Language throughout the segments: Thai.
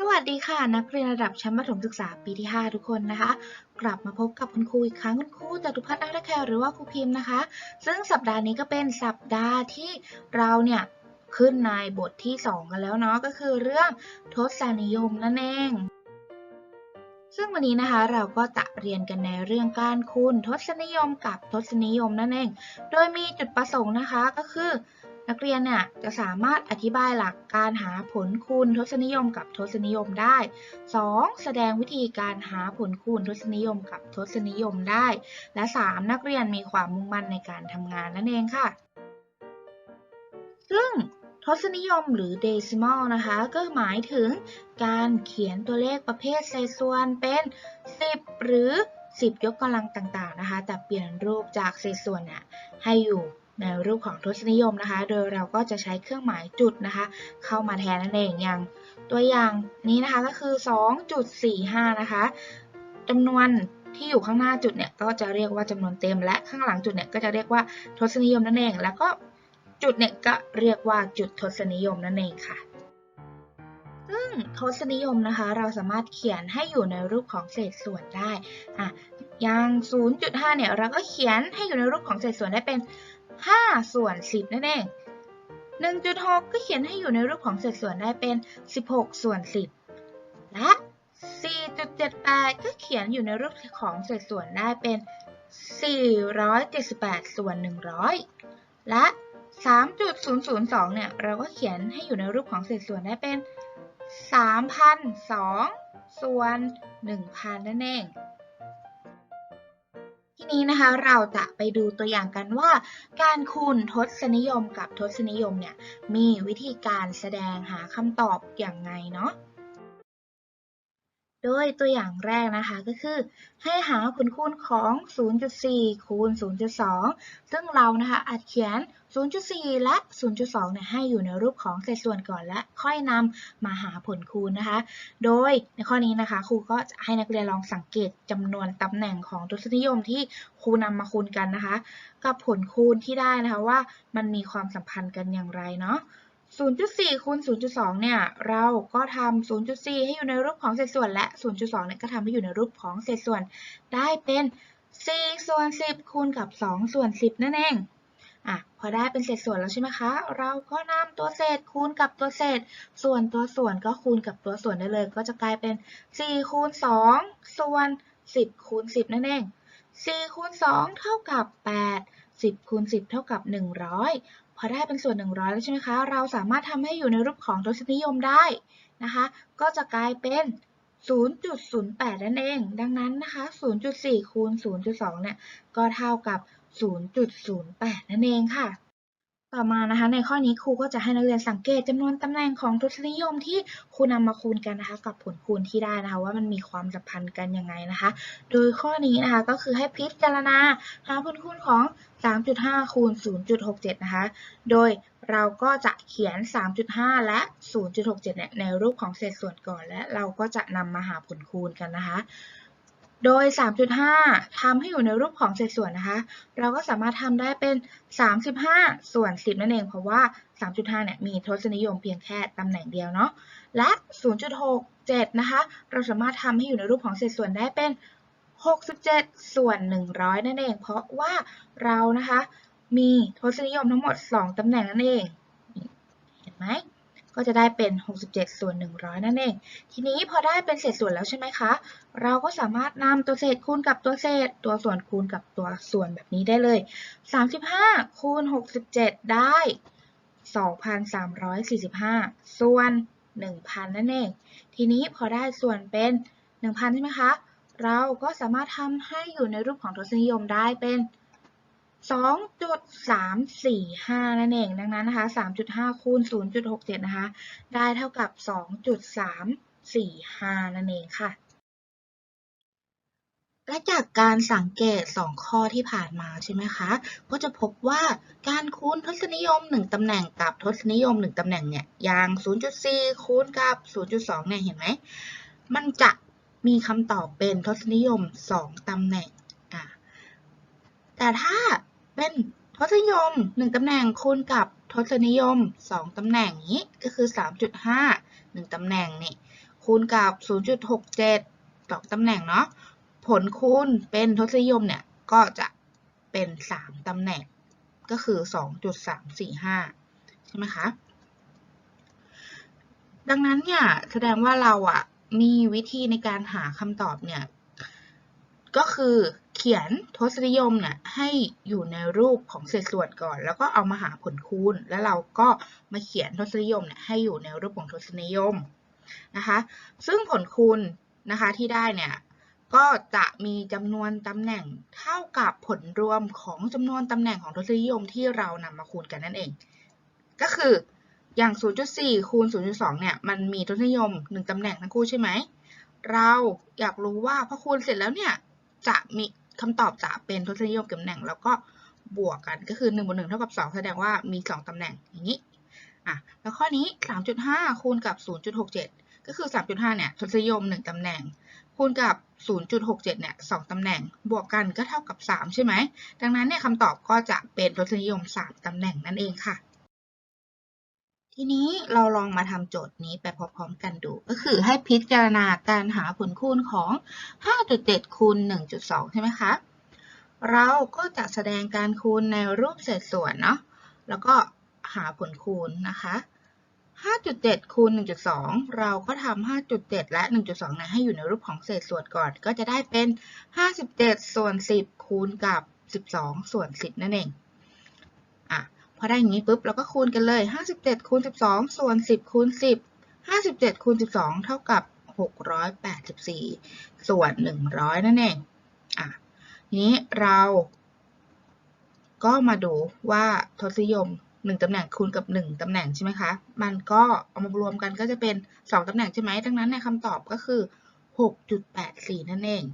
สวัสดีค่ะ นักเรียนระดับชั้นประถมศึกษาปีที่ 5 ทุกคนนะคะ กลับมาพบกับคุณครูอีกครั้งคุณครูจตุพัฒน์อัครแคร์หรือว่าครูพิมพ์นะคะ ซึ่งสัปดาห์นี้ก็เป็นสัปดาห์ที่เราเนี่ยขึ้นในบทที่ 2 กันแล้วเนาะก็คือเรื่องทศนิยมนั่นเอง ซึ่งวันนี้นะคะเราก็จะเรียนกันในเรื่องการคูณทศนิยมกับทศนิยมนั่นเอง โดยมีจุดประสงค์นะคะก็คือ นักเรียนเนี่ยจะสามารถอธิบายหลักการหาผลคูณทศนิยมกับทศนิยมได้ 2. แสดงวิธีการหาผลคูณทศนิยมกับทศนิยมได้ และ 3. นักเรียนมีความมุ่งมั่นในการทำงานนั่นเองค่ะ ซึ่งทศนิยมหรือ decimal นะคะ ก็หมายถึงการเขียนตัวเลขประเภทเศษส่วนเป็น 10 หรือ 10 ยกกำลังต่างๆนะคะ แต่เปลี่ยนรูปจากเศษส่วนเนี่ยให้อยู่ ในรูปของทศนิยมนะคะ โดยเราก็จะใช้เครื่องหมายจุดนะคะ เข้ามาแทนนั่นเองอย่างตัวอย่างนี้นะคะก็คือ 2.45 นะคะจำนวนที่อยู่ข้างหน้าจุดเนี่ยก็จะเรียกว่าจำนวนเต็มและข้างหลังจุดเนี่ยก็จะเรียกว่าทศนิยมนั่นเอง แล้วก็จุดเนี่ยก็เรียกว่าจุดทศนิยมนั่นเองค่ะ ซึ่งทศนิยมนะคะ เราสามารถเขียนให้อยู่ในรูปของเศษส่วนได้อะอย่าง 0.5 เนี่ยเราก็เขียนให้อยู่ในรูปของเศษส่วนได้เป็น 5 ส่วน 10 นั่นเอง 1.6 ก็เขียนให้อยู่ในรูปของเศษส่วนได้เป็น 16 ส่วน 10 และ 4.78 ก็เขียนอยู่ในรูปของเศษส่วนได้เป็น 478 ส่วน 100 และ 3.002 เนี่ย เราก็เขียนให้อยู่ในรูปของเศษส่วนได้เป็น 3,002 ส่วน 1,000 นั่นเอง นี้นะคะเราจะไปดูตัวอย่างกันว่า การคูณทศนิยมกับทศนิยมเนี่ยมีวิธีการแสดงหาคำตอบอย่างไงเนาะ โดยตัวอย่างแรกนะคะก็คือ ให้หาผลคูณของ 0.4 คูณ 0.2 ซึ่งเรานะคะอาจเขียน 0.4 และ 0.2 เนี่ยให้อยู่ในรูปของเศษส่วนก่อนและค่อยนำมาหาผลคูณนะคะ โดยในข้อนี้นะคะครูก็จะให้นักเรียนลองสังเกตจำนวนตำแหน่งของทศนิยมที่ครูนำมาคูณกันนะคะ กับผลคูณที่ได้นะคะว่ามันมีความสัมพันธ์กันอย่างไรเนาะ 0.4คูณ0.2 เนี่ย เราก็ทำ0.4 ให้อยู่ในรูปของเศษส่วนและ 0.2 เนี่ยก็ทำให้อยู่ในรูปของเศษส่วน ได้เป็น 4 ส่วน 10 คูณกับ 2 ส่วน 10 นั่นเอง อะ พอได้เป็นเศษส่วนแล้วใช่ไหมคะ เราก็นำตัวเศษคูณกับตัวเศษ ส่วนตัวส่วนก็คูณกับตัวส่วนได้เลย ก็จะกลายเป็น 4 คูณ 2 ส่วน 10 คูณ 10 นั่นเอง 4 คูณ 2 เท่ากับ 8 10คูณ10 เท่ากับ 100 พอได้เป็นส่วน 100 แล้วใช่ไหมคะ เราสามารถทำให้อยู่ในรูปของทศนิยมได้นะคะ ก็จะกลายเป็น 0.08 นั่นเอง ดังนั้นนะคะ 0.4 คูณ 0.2 เนี่ย ก็เท่ากับ 0.08 นั่นเองค่ะ ต่อมานะคะในข้อนี้ครูก็จะให้นักเรียนสังเกตจำนวนตำแหน่งของทศนิยมที่ครูนำมาคูณกันนะคะ กับผลคูณที่ได้นะคะว่ามันมีความสัมพันธ์กันยังไงนะคะ โดยข้อนี้นะคะก็คือให้พิจารณาหาผลคูณของ 3.5 คูณ 0.67 นะคะ โดยเราก็จะเขียน 3.5 และ 0.67 เนี่ยในรูปของเศษส่วนก่อนและเราก็จะนำมาหาผลคูณกันนะคะ โดย 3.5ทำให้อยู่ในรูปของเศษส่วนนะคะ เราก็สามารถทำได้เป็น 35 ส่วน 10 นั่นเอง เพราะว่า 3.5 เนี่ย มีทศนิยมเพียงแค่ตำแหน่งเดียวเนาะ และ 0.67 นะคะ เราสามารถทำให้อยู่ในรูปของเศษส่วนได้เป็น 67 ส่วน 100 นั่นเอง เพราะว่าเรานะคะ มีทศนิยมทั้งหมด 2ตำแหน่งนั่นเอง เห็นไหม ก็จะได้เป็น 67 ส่วน 100 นั่นเอง ทีนี้พอได้เป็นเศษส่วนแล้วใช่ไหมคะ เราก็สามารถนำตัวเศษคูณกับตัวเศษ ตัวส่วนคูณกับตัวส่วนแบบนี้ได้เลย 35 คูณ 67 ได้ 2,345 ส่วน 1,000 นั่นเอง ทีนี้พอได้ส่วนเป็น 1,000 ใช่ไหมคะ เราก็สามารถทำให้อยู่ในรูปของทศนิยมได้เป็น 2.345 นั่นเอง ดังนั้นนะคะ 3.5 คูณ 0.67 นะคะ ได้เท่ากับ 2.345 นั่นเองค่ะ และจากการสังเกต 2 ข้อที่ผ่านมาใช่ไหมคะ ก็จะพบว่าการคูณทศนิยม 1ตำแหน่งกับทศนิยม 1ตำแหน่งเนี่ย อย่าง 0.4 คูณกับ 0.2 เนี่ย เห็นไหม มันจะมีคำตอบเป็นทศนิยม 2ตำแหน่งแต่ถ้า เป็นทศนิยม 1 ตำแหน่งคูณกับทศนิยม 2 ตำแหน่งนี้ก็คือ 3.5 1 ตำแหน่งนี่คูณกับ 0.67 2 ตำแหน่งเนาะผลคูณเป็นทศนิยมเนี่ยก็จะเป็น 3 ตำแหน่งก็คือ 2.345 ใช่ไหมคะ ดังนั้นเนี่ยแสดงว่าเราอะมีวิธีในการหาคำตอบเนี่ยก็คือ เขียนทศนิยมเนี่ยให้อยู่ในรูปของเศษส่วนก่อน แล้วก็เอามาหาผลคูณ แล้วเราก็มาเขียนทศนิยมเนี่ยให้อยู่ในรูปของทศนิยมนะคะ ซึ่งผลคูณนะคะที่ได้เนี่ยก็จะมีจำนวนตำแหน่งเท่ากับผลรวมของจำนวนตำแหน่งของทศนิยมที่เรานำมาคูณกันนั่นเอง ก็คืออย่าง 0.4 คูณ 0.2 เนี่ย มันมีทศนิยม 1ตำแหน่งทั้งคู่ใช่ไหม เราอยากรู้ว่าพอคูณเสร็จแล้วเนี่ย จะมี คำตอบจะเป็นทศนิยมกับตำแหน่ง แล้วก็บวกกันก็คือ1บวก1เท่ากับ 2 แสดงว่ามี 2ตำแหน่งอย่างนี้อะแล้วข้อนี้ 3.5 คูณกับ 0.67 ก็คือ 3.5 เนี่ยทศนิยม 1ตำแหน่ง คูณกับ 0.67 เนี่ย2ตำแหน่ง บวกกันก็เท่ากับ 3 ใช่ไหม ดังนั้นเนี่ยคำตอบก็จะเป็นทศนิยม 3ตำแหน่งนั่นเองค่ะ ทีนี้เราลองมาทำโจทย์นี้ไปพร้อมๆกันดู ก็คือให้พิจารณาการหาผลคูณของ 5.7 คูณ 1.2 ใช่ไหมคะ เราก็จะแสดงการคูณในรูปเศษส่วนเนาะ แล้วก็หาผลคูณนะคะ 5.7 คูณ 1.2 เราก็ทำ 5.7 และ 1.2นี่ยให้อยู่ในรูปของเศษส่วนก่อน ก็จะได้เป็น 57 ส่วน 10 คูณกับ 12 ส่วน 10 นั่นเอง พอได้อย่างนี้ปุ๊บเราก็คูณกันเลย 57คูณ12 ส่วน 10คูณ10 57คูณ12 เท่ากับ 684 ส่วน 100 นั่นเองอะทีนี้เราก็มาดูว่าทศนิยม 1ตำแหน่งคูณกับ 1ตำแหน่งใช่ไหมคะ มันก็เอามารวมกันก็จะเป็น 2ตำแหน่งใช่ไหมดังนั้นในคำตอบก็คือ 6.84 นั่นเอง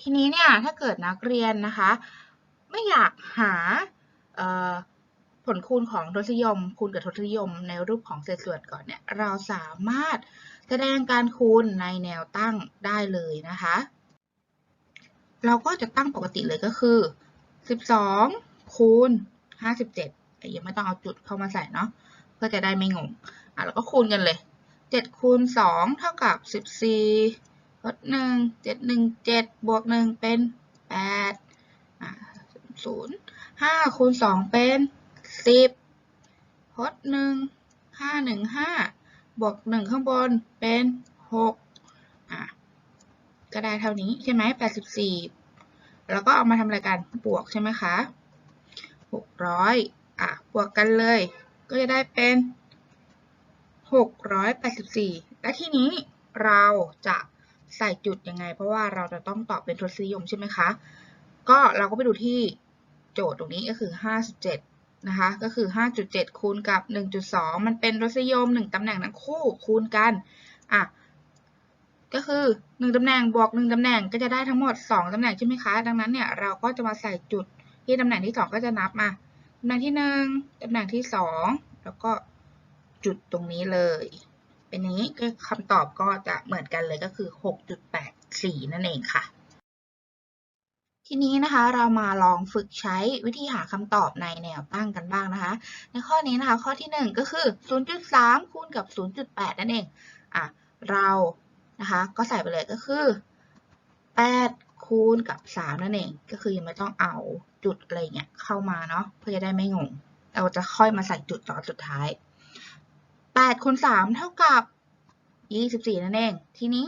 ทีนี้เนี่ยถ้าเกิดนักเรียนนะคะ ไม่อยากหา ผลคูณของทศนิยม คูณกับทศนิยมในรูปของเศษส่วนก่อนเนี่ยเราสามารถแสดงการคูณในแนวตั้งได้เลยนะคะ เราก็จะตั้งปกติเลยก็คือ 12 คูณ 57ยังไม่ต้องเอาจุดเข้ามาใส่เนาะเพื่อจะได้ไม่งงอะแล้วก็คูณกันเลย 7 คูณ 2 เท่ากับ 14ลด1 7 1 7บวก 1 เป็น8อะ0 5คูณ 2 เป็น สิบทดหนึ่งห้าหนึ่งห้าบวกหนึ่งข้างบนเป็นหกอะก็ได้เท่านี้ใช่ไหมแปดสิบสี่แล้วก็เอามาทำอะไรกันบวกใช่ไหมคะหกร้อยอะบวกกันเลย ก็จะได้เป็นหกร้อยแปดสิบสี่และที่นี้เราจะใส่จุดยังไง เพราะว่าเราจะต้องตอบเป็นทศนิยมใช่ไหมคะ ก็เราก็ไปดูที่โจทย์ตรงนี้ก็คือห้าสิบเจ็ด นะคะก็คือ 5.7 คูณกับ 1.2 มันเป็นรสนิยม 1ตำแหน่งทั้งคู่คูณกันอะก็คือ 1ตำแหน่งบวก 1ตำแหน่งก็จะได้ทั้งหมด 2ตำแหน่งใช่ไหมคะ ดังนั้นเนี่ยเราก็จะมาใส่จุดที่ตำแหน่งที่ 2 ก็จะนับมาตำแหน่งที่ 1ตำแหน่งที่ 2 แล้วก็จุดตรงนี้เลย เป็นนี้ก็คำตอบก็จะเหมือนกันเลยก็คือ 6.84 นั่นเองค่ะ ทีนี้นะคะเรามาลองฝึกใช้วิธีหาคำตอบในแนวตั้งกันบ้างนะคะ ในข้อนี้นะคะข้อที่ 1 ก็คือ 0.3 คูณกับ 0.8 นั่นเองอะเรานะคะก็ใส่ไปเลยก็คือ 8 คูณกับ 3 นั่นเอง ก็คือยังไม่ต้องเอาจุดอะไรเงี้ยเข้ามาเนาะเพื่อจะได้ไม่งง เราจะค่อยมาใส่จุดตอนสุดท้าย 8คูณ3เท่ากับ 24 นั่นเอง ทีนี้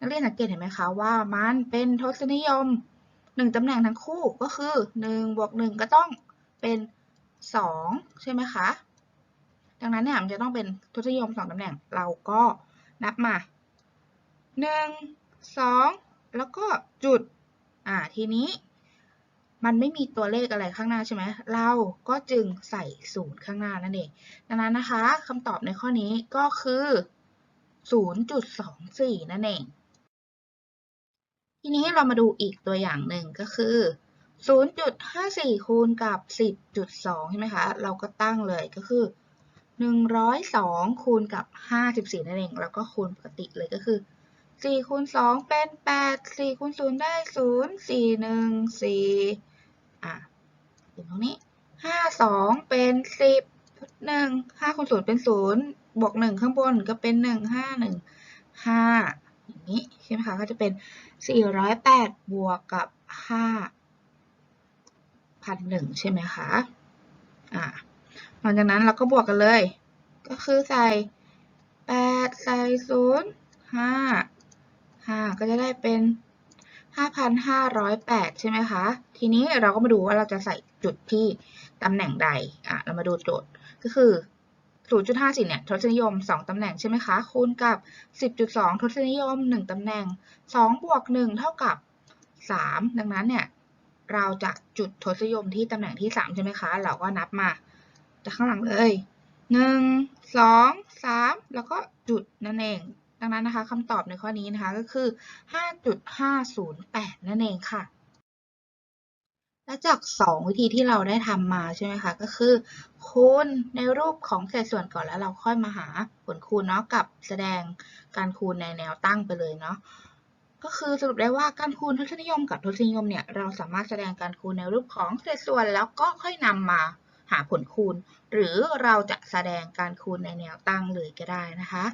นักเรียนสังเกตเห็นไหมคะว่ามันเป็นทศนิยม หนึ่งตำแหน่งทั้งคู่ก็คือหนึ่งบวกหนึ่งก็ต้องเป็นสองใช่ไหมคะ ดังนั้นเนี่ยมันจะต้องเป็นทศนิยมสองตำแหน่ง เราก็นับมาหนึ่งสองแล้วก็จุด อ่า ทีนี้มันไม่มีตัวเลขอะไรข้างหน้าใช่ไหม เราก็จึงใส่ศูนย์ข้างหน้านั่นเอง ดังนั้นนะคะคำตอบในข้อนี้ก็คือ 0.24 นั่นเอง ทีนี้เรามาดูอีกตัวอย่างหนึ่งก็คือ 0.54 คูณกับ 10.2 ใช่ไหมคะ เราก็ตั้งเลยก็คือ 102 คูณกับ 54 นั่นเอง แล้วก็คูณปกติเลยก็คือ 4 คูณ 2 เป็น 8 4 คูณ 0 ได้ 0 4 1 4 อะถึงตรงนี้ 5 2 เป็น 10 1 5คูณ0เป็น 0 บวกหนึ่งข้างบนก็เป็นหนึ่งห้าห นี้ใช่ไหมคะ ก็จะเป็นสี่ร้อยแปดบวกกับห้าพันหนึ่งใช่ไหมคะ อ่า หลังจากนั้นเราก็บวกกันเลย ก็คือใส่แปดใส่ศูนย์ห้าห้าก็จะได้เป็นห้าพันห้าร้อยแปดใช่ไหมคะ ทีนี้เราก็มาดูว่าเราจะใส่จุดที่ตำแหน่งใด อะ เรามาดูโจทย์ ก็คือ 0.54เนี่ยทศนิยม 2ตำแหน่งใช่ไหมคะ คูณกับ 10.2 ทศนิยม 1ตำแหน่ง 2 บวก 1 เท่ากับ 3 ดังนั้นเนี่ยเราจะจุดทศนิยมที่ตำแหน่งที่ 3 ใช่ไหมคะ เราก็นับมาจากข้างหลังเลย 1 2 3 แล้วก็จุดนั่นเอง ดังนั้นนะคะคำตอบในข้อนี้นะคะก็คือ 5.508 นั่นเองค่ะ และจาก 2 วิธีที่เราได้ทำมาใช่ไหมคะ ก็คือ คูณในรูปของเศษส่วนก่อนแล้วเราค่อยมาหาผลคูณเนาะกับแสดงการคูณในแนวตั้งไปเลยเนาะก็คือสรุปได้ว่าการคูณทศนิยมกับทศนิยมเนี่ยเราสามารถแสดงการคูณในรูปของเศษส่วนแล้วก็ค่อยนำมาหาผลคูณ หรือเราจะแสดงการคูณในแนวตั้งเลยก็ได้นะคะ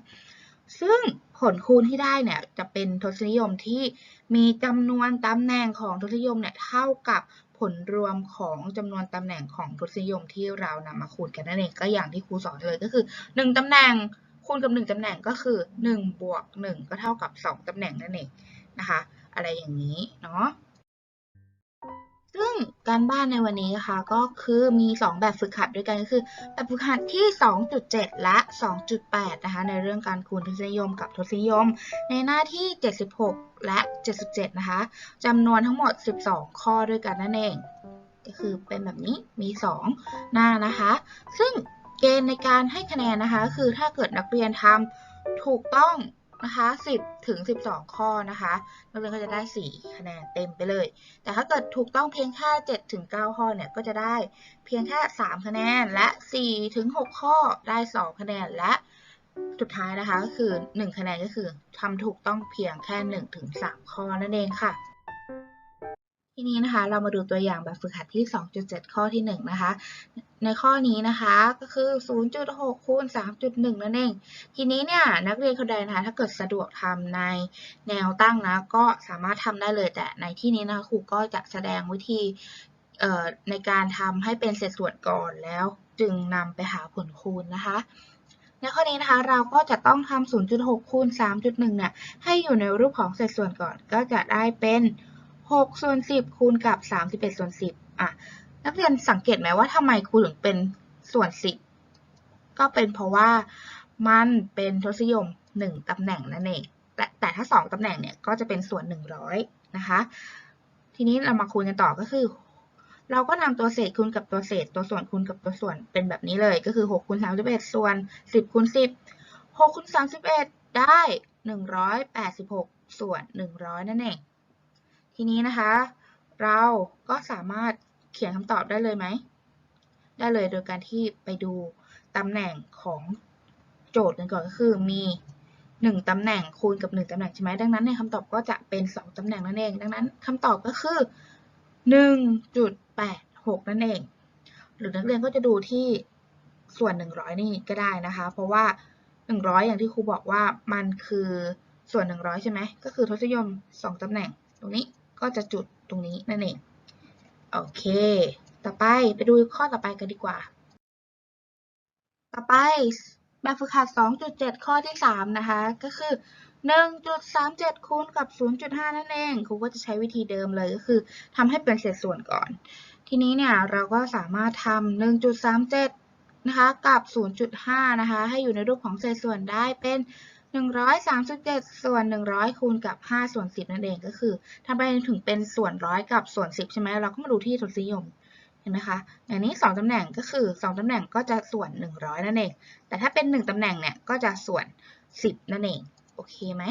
ซึ่งผลคูณที่ได้เนี่ยจะเป็นทศนิยมที่มีจำนวนตำแหน่งของทศนิยมเนี่ยเท่ากับ ลรวมของจำนวนตำแหน่งของทศนิยมที่เรานำมาคูณกันนั่นเองก็อย่างที่ครูสอนเลยก็คือ 1ตำแหน่งคูณกับ 1ตำแหน่งก็คือ1บวก1ก็เท่ากับ 2ตำแหน่งนั่นเองนะคะ อะไรอย่างนี้เนาะ ซึ่งการบ้านในวันนี้นะคะก็คือมี 2 แบบฝึกหัดด้วยกันก็คือ แบบฝึกหัดที่ 2.7 และ 2.8 นะคะในเรื่องการคูณทศนิยมกับทศนิยม ในหน้าที่ 76 และ 77 นะคะจำนวนทั้งหมด 12 ข้อด้วยกันนั่นเอง ก็คือเป็นแบบนี้มี 2 หน้านะคะ ซึ่งเกณฑ์ในการให้คะแนนนะคะ คือถ้าเกิดนักเรียนทำถูกต้อง นะคะ10ถึง12 ข้อนะคะนักเรียนก็จะได้ 4 คะแนนเต็มไปเลย แต่ถ้าเกิดถูกต้องเพียงแค่7ถึง9ข้อเนี่ยก็จะได้เพียงแค่ 3 คะแนนและ4ถึง6ข้อได้ 2 คะแนนและสุดท้ายนะคะก็คือ 1 คะแนนก็คือทำถูกต้องเพียงแค่1ถึง3ข้อนั่นเองค่ะ ทีนี้นะคะเรามาดูตัวอย่างแบบฝึกหัดที่ 2.7 ข้อที่1นะคะ ในข้อนี้นะคะก็คือ 0.6คูณ3.1 นั่นเอง ทีนี้เนี่ยนักเรียนคนใดนะคะถ้าเกิดสะดวกทำในแนวตั้งนะก็สามารถทำได้เลยแต่ในที่นี้นะคะครูก็จะแสดงวิธีในการทำให้เป็นเศษส่วนก่อนแล้วจึงนำไปหาผลคูณนะคะในข้อนี้นะคะเราก็จะต้องทำ0.6คูณ3.1เนี่ยให้อยู่ในรูปของเศษส่วนก่อนก็จะได้เป็น 6ส่วน10 คูณกับ 31ส่วน10อะนักเรียนสังเกตไหมว่าทำไมครูถึงเป็นส่วน 10 ก็เป็นเพราะว่ามันเป็นทศนิยม 1ตำแหน่งนั่นเองแต่แต่ถ้า 2ตำแหน่งเนี่ยก็จะเป็นส่วน 100 นะคะ ทีนี้เรามาคูณกันต่อก็คือ เราก็นำตัวเศษคูณกับตัวเศษ ตัวส่วนคูณกับตัวส่วนเป็นแบบนี้เลยก็คือ6คูณ31ส่วน 10คูณ10 6คูณ31 ได้ 186 ส่วน 100 นั่นเอง ทีนี้นะคะ เราก็สามารถเขียนคำตอบได้เลยไหม ได้เลยโดยการที่ไปดูตำแหน่งของโจทย์กันก่อนก็คือมี 1ตำแหน่งคูณกับ 1ตำแหน่งใช่ไหมดังนั้นในคำตอบก็จะเป็น 2ตำแหน่งนั่นเอง ดังนั้นคำตอบก็คือ 1.86 นั่นเอง หรือนักเรียนก็จะดูที่ส่วน 100 นี่ก็ได้นะคะ เพราะว่า 100 อย่างที่ครูบอกว่ามันคือส่วน 100 ใช่ไหมก็คือทศนิยม 2ตำแหน่งตรงนี้ ก็จะจุดตรงนี้นั่นเอง โอเค ต่อไปไปดูข้อต่อไปกันดีกว่า ต่อไปแบบฝึกหัด 2.7 ข้อที่ 3 นะคะ ก็คือ 1.37 คูณกับ 0.5 นั่นเอง ครูก็จะใช้วิธีเดิมเลยก็คือทำให้เป็นเศษส่วนก่อน ทีนี้เนี่ยเราก็สามารถทำ1.37 นะคะ กับ 0.5 นะคะ ให้อยู่ในรูปของเศษส่วนได้เป็น 137 ส่วน 100 คูณกับ 5 ส่วน 10 นั่นเองก็คือทำไปถึงเป็นส่วนร้อยกับส่วน 10 ใช่ไหมเราก็มาดูที่ทศนิยมเห็นไหมคะอย่างนี้ 2ตำแหน่งก็คือ 2ตำแหน่งก็จะส่วน 100 นั่นเอง แต่ถ้าเป็น 1ตำแหน่งเนี่ยก็จะส่วน 10 นั่นเองโอเคไหม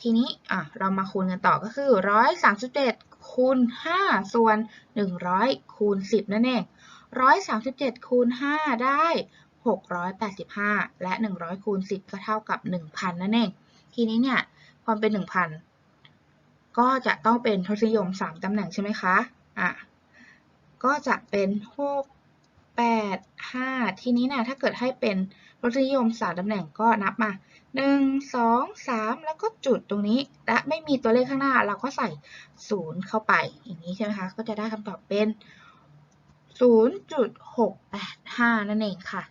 ทีนี้อะเรามาคูณกันต่อก็คือ 137คูณ5ส่วน 100คูณ10 นั่นเอง137คูณ5ได้ 685 และ 100คูณ10 ก็เท่ากับ 1,000 นั่นเอง ทีนี้เนี่ยความเป็น 1,000 ก็จะต้องเป็นทศนิยม 3 ตำแหน่งใช่ไหมคะ อะ ก็จะเป็น6แปดห้าทีนี้เนี่ยถ้าเกิดให้เป็นรสนิยมสามตำแหน่งก็นับมาหนึ่งสองสามแล้วก็จุดตรงนี้ และไม่มีตัวเลขข้างหน้าเราก็ใส่ศูนย์เข้าไป อย่างนี้ใช่ไหมคะ ก็จะได้คำตอบเป็นศูนย์จุดหกแปดห้านั่นเองค่ะ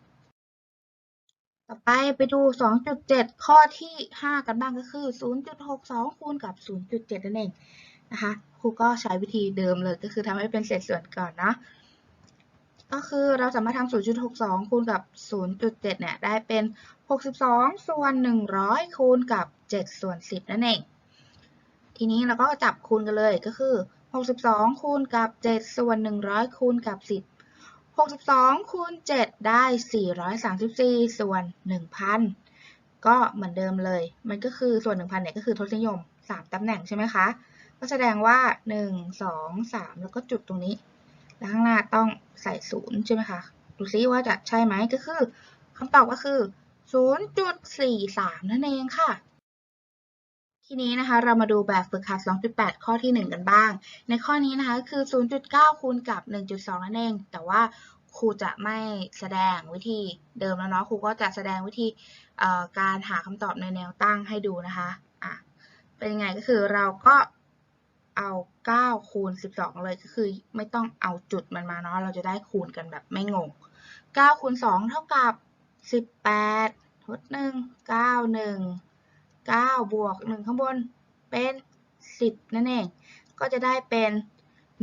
ต่อไปไปดู 2.7 ข้อที่ 5 กันบ้างก็คือ 0.62 คูณกับ 0.7 นั่นเองนะคะ ครูก็ใช้วิธีเดิมเลยก็คือทำให้เป็นเศษส่วนก่อนนะก็คือเราสามารถทำ0.62 คูณกับ 0.7 เนี่ยได้เป็น 62 ส่วน 100 คูณกับ 7 ส่วน 10 นั่นเอง ทีนี้เราก็จับคูณกันเลยก็คือ 62 คูณกับ 7 ส่วน 100 คูณกับ 10 62คูณ7ได้ 434 ส่วน 1,000 ก็เหมือนเดิมเลย มันก็คือส่วน 1,000เนี่ยก็คือทศนิยม 3ตำแหน่งใช่ไหมคะ ก็แสดงว่า 1 2 3 แล้วก็จุดตรงนี้ แล้วข้างหน้าต้องใส่0ใช่ไหมคะ ดูซิว่าจะใช่ไหมก็คือคำตอบก็คือ 0.43 นั่นเองค่ะ ทีนี้นะคะเรามาดูแบบฝึกหัด 2.8 ข้อที่ 1 กันบ้าง ในข้อนี้นะคะคือ 0.9 คูณกับ 1.2 นั่นเอง แต่ว่าครูจะไม่แสดงวิธีเดิมแล้วเนาะ ครูก็จะแสดงวิธีการหาคำตอบในแนวตั้งให้ดูนะคะอะเป็นยังไงก็คือเราก็เอา 9 คูณ 12 เลยก็คือไม่ต้องเอาจุดมันมาเนาะ เราจะได้คูณกันแบบไม่งง 9 คูณ 2 เท่ากับ 18ทด1 9 1 9 บวก 1 ข้างบนเป็น 10 นั่นเอง ก็จะได้เป็น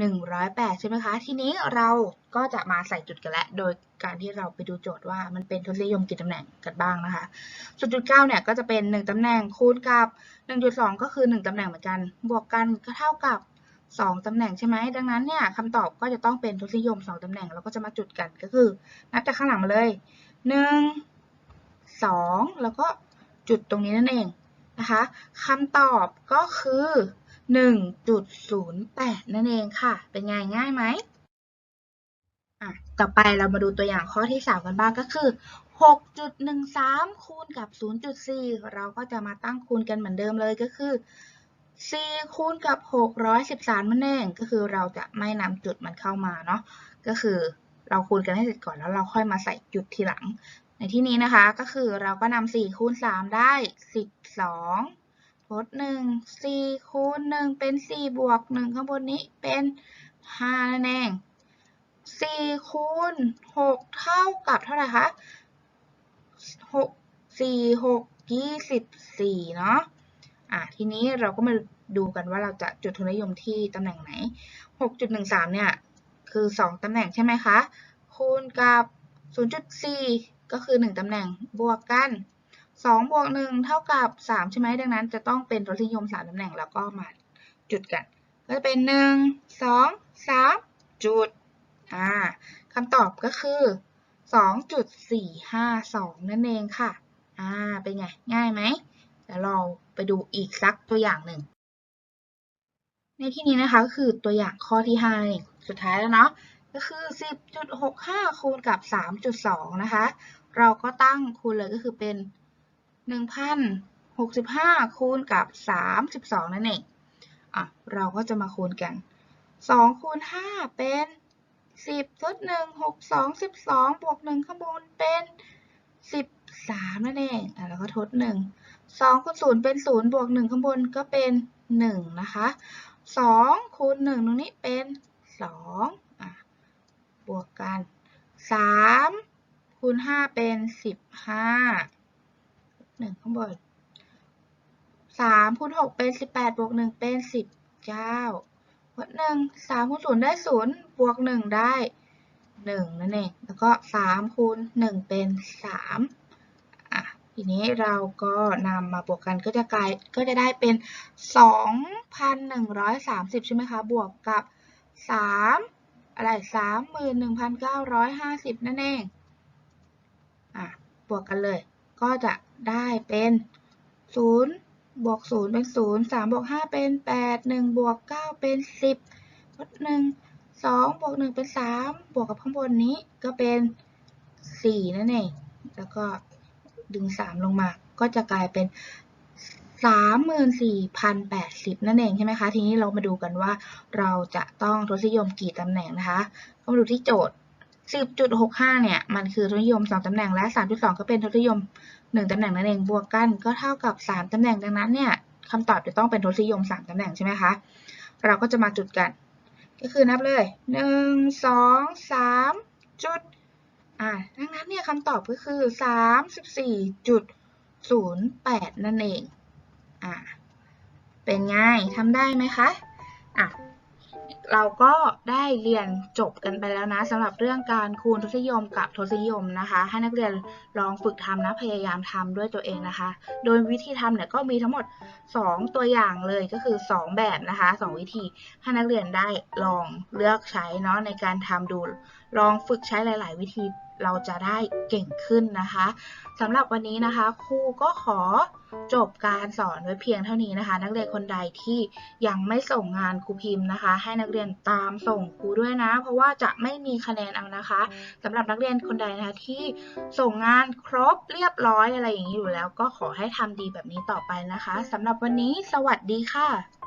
108 ใช่ไหมคะ ทีนี้เราก็จะมาใส่จุดกันแล้ว โดยการที่เราไปดูโจทย์ว่ามันเป็นทศนิยมกี่ตำแหน่งกันบ้างนะคะ0.9เนี่ยก็จะเป็น 1 ตำแหน่งคูณกับ 1.2 ก็คือ 1 ตำแหน่งเหมือนกัน บวกกันก็เท่ากับ2ตำแหน่งใช่ไหม ดังนั้นเนี่ยคำตอบก็จะต้องเป็นทศนิยม2ตำแหน่งแล้วก็จะมาจุดกันก็คือ นับจากข้างหลังมาเลย1 2แล้วก็จุดตรงนี้นั่นเอง นะคะคำตอบก็คือ 1.08 นั่นเองค่ะ เป็นไงง่ายไหมอะต่อไปเรามาดูตัวอย่างข้อที่ 3 กันบ้างก็คือ 6.13 คูณกับ 0.4 เราก็จะมาตั้งคูณกันเหมือนเดิมเลยก็คือ 4 คูณกับ 613นั่นเองก็คือเราจะไม่นำจุดมันเข้ามาเนาะก็คือเราคูณกันให้เสร็จก่อนแล้วเราค่อยมาใส่จุดทีหลัง ในที่นี้นะคะก็คือเราก็นำ4คูณ3 ได้ 12ทด1 4คูณ1เป็น 4 บวก 1 ข้างบนนี้เป็น5นั่นเอง4คูณ6เท่ากับเท่าไหร่คะ6 4 6 24 เนาะอะทีนี้เราก็มาดูกันว่าเราจะจุดทุนนิยมที่ตำแหน่งไหน 6.13 เนี่ย คือ 2 ตำแหน่งใช่ไหมคะ คูณกับ 0.4 ก็คือ 1ตำแหน่งบวกกัน2บวก1เท่ากับ 3 ใช่ไหมดังนั้น จะต้องเป็นรสนิยม 3ตำแหน่งแล้วก็มาจุดกัน ก็จะเป็น 1 2 3 จุดอ่าคำตอบก็คือ2.452 นั่นเองค่ะ อ่า เป็นไง ง่ายไหมเดี๋ยวเราไปดูอีกสักตัวอย่างหนึ่ง ในที่นี้นะคะก็คือตัวอย่างข้อที่5นี่สุดท้ายแล้วเนาะ ก็คือ 10.65 คูณกับ 3.2 นะคะ เราก็ตั้งคูณเลยก็คือเป็น 1,065 คูณกับ 32 นั่นเอง อะ เราก็จะมาคูณกัน 2 คูณ 5 เป็น 10ทด1 6 2 12 บวก 1 ข้างบนเป็น 13 นั่นเอง อะ แล้วก็ทด 1 2คูณ0เป็น 0 บวก 1 ข้างบนก็เป็น 1 นะคะ 2 คูณ 1 ตรงนี้เป็น 2 อะ บวกกัน 3 คูณห้าเป็นสิบห้าหนึ่งข้างบนสามคูณหกเป็นสิบแปดบวกหนึ่งเป็นสิบเก้าวัดหนึ่งสามคูณศูนย์ได้ศูนย์บวกหนึ่งได้หนึ่งนั่นเองแล้วก็สามคูณหนึ่งเป็นสามอะทีนี้เราก็นำมาบวกกันก็จะกลายก็จะได้เป็นสองพันหนึ่งร้อยสามสิบใช่ไหมคะ บวกกับสามอะไรสามหมื่นหนึ่งพันเก้าร้อยห้าสิบนั่นเอง บวกกันเลย ก็จะได้เป็น0บวก0เป็น0 3บวก5เป็น 8 1บวก9เป็น 10ลด1 2บวก1เป็น 3 บวกกับข้างบนนี้ก็เป็น 4 นั่นเอง แล้วก็ดึง 3 ลงมา ก็จะกลายเป็น 34,080 นั่นเองใช่ไหมคะ ทีนี้เรามาดูกันว่าเราจะต้องทศนิยมกี่ตำแหน่งนะคะ ก็มาดูที่โจทย์ 10.65 เนี่ย มันคือทศนิยม 2 ตำแหน่งและ 3.2 ก็เป็นทศนิยม 1 ตำแหน่งนั่นเอง บวกกันก็เท่ากับ 3 ตำแหน่ง ดังนั้นเนี่ยคำตอบจะต้องเป็นทศนิยม 3 ตำแหน่งใช่ไหมคะ เราก็จะมาจุดกัน ก็คือนับเลย 1 2 3 จุด อ่า ดังนั้นเนี่ยคำตอบก็คือ 34.08 นั่นเอง อ่า เป็นไงทำได้ไหมคะ อะ เราก็ได้เรียนจบกันไปแล้วนะสำหรับเรื่องการคูณทศนิยมกับทศนิยมนะคะ ให้นักเรียนลองฝึกทำนะพยายามทำด้วยตัวเองนะคะ โดยวิธีทำเนี่ยก็มีทั้งหมด 2 ตัวอย่างเลยก็คือ 2 แบบนะคะ 2 วิธีให้นักเรียนได้ลองเลือกใช้เนาะในการทำดูลองฝึกใช้หลาย ๆ วิธี เราจะได้เก่งขึ้นนะคะสำหรับวันนี้นะคะ ครูก็ขอจบการสอนไว้เพียงเท่านี้นะคะ นักเรียนคนใดที่ยังไม่ส่งงานครูพิมพ์นะคะ ให้นักเรียนตามส่งครูด้วยนะ เพราะว่าจะไม่มีคะแนนเอานะคะสำหรับนักเรียนคนใดนะคะที่ส่งงานครบเรียบร้อยอะไรอย่างนี้อยู่แล้ว ก็ขอให้ทำดีแบบนี้ต่อไปนะคะสำหรับวันนี้สวัสดีค่ะ